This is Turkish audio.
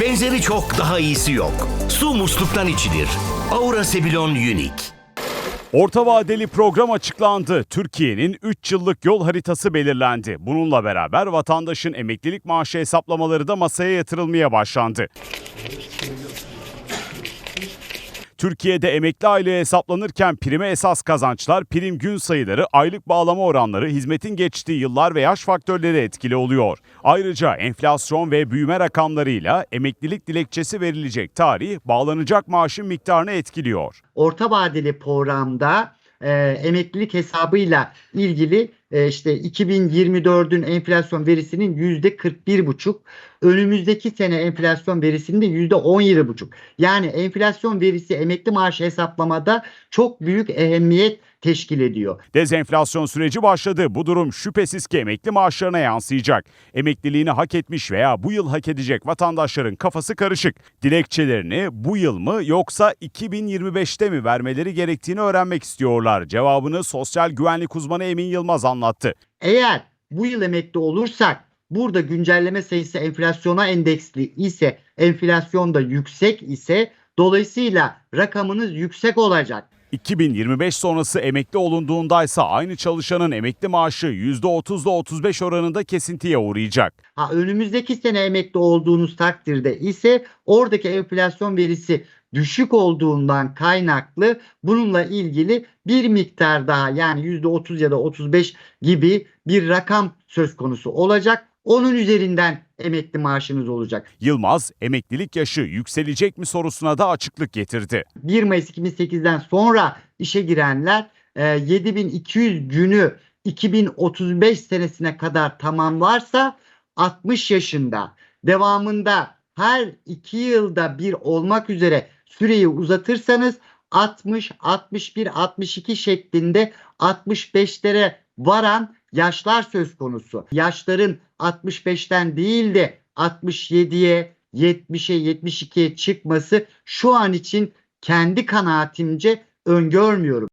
Benzeri çok daha iyisi yok. Su musluktan içilir. Aura Sebilon Unique. Orta vadeli program açıklandı. Türkiye'nin 3 yıllık yol haritası belirlendi. Bununla beraber vatandaşın emeklilik maaşı hesaplamaları da masaya yatırılmaya başlandı. Türkiye'de emekli aylığı hesaplanırken prime esas kazançlar, prim gün sayıları, aylık bağlama oranları, hizmetin geçtiği yıllar ve yaş faktörleri etkili oluyor. Ayrıca enflasyon ve büyüme rakamlarıyla emeklilik dilekçesi verilecek tarih bağlanacak maaşın miktarını etkiliyor. orta vadeli programda e, emeklilik hesabıyla ilgili e, işte 2024'ün enflasyon verisinin yüzde 41,5 önümüzdeki sene enflasyon verisinin de yüzde 17,5 yani enflasyon verisi emekli maaşı hesaplamada çok büyük ehemmiyet teşkil ediyor. Dezenflasyon süreci başladı. Bu durum şüphesiz ki emekli maaşlarına yansıyacak. Emekliliğini hak etmiş veya bu yıl hak edecek vatandaşların kafası karışık. Dilekçelerini bu yıl mı yoksa 2025'te mi vermeleri gerektiğini öğrenmek istiyorlar. Cevabını sosyal güvenlik uzmanı Emin Yılmaz anlattı. Eğer bu yıl emekli olursak burada güncelleme sayısı enflasyona endeksli ise enflasyon da yüksek ise dolayısıyla rakamınız yüksek olacak. 2025 sonrası emekli olunduğundaysa aynı çalışanın emekli maaşı %30 ile 35 oranında kesintiye uğrayacak. Ha önümüzdeki sene emekli olduğunuz takdirde ise oradaki enflasyon verisi düşük olduğundan kaynaklı bununla ilgili bir miktar daha yani %30 ya da 35 gibi bir rakam söz konusu olacak. Onun üzerinden emekli maaşınız olacak. Yılmaz, emeklilik yaşı yükselecek mi sorusuna da açıklık getirdi. 1 Mayıs 2008'den sonra işe girenler e, 7200 günü 2035 senesine kadar tamamlarsa 60 yaşında devamında her 2 yılda bir olmak üzere süreyi uzatırsanız 60, 61, 62 şeklinde 65'lere varan yaşlar söz konusu. Yaşların 65'ten değil de 67'ye, 70'e, 72'ye çıkması şu an için kendi kanaatimce öngörmüyorum.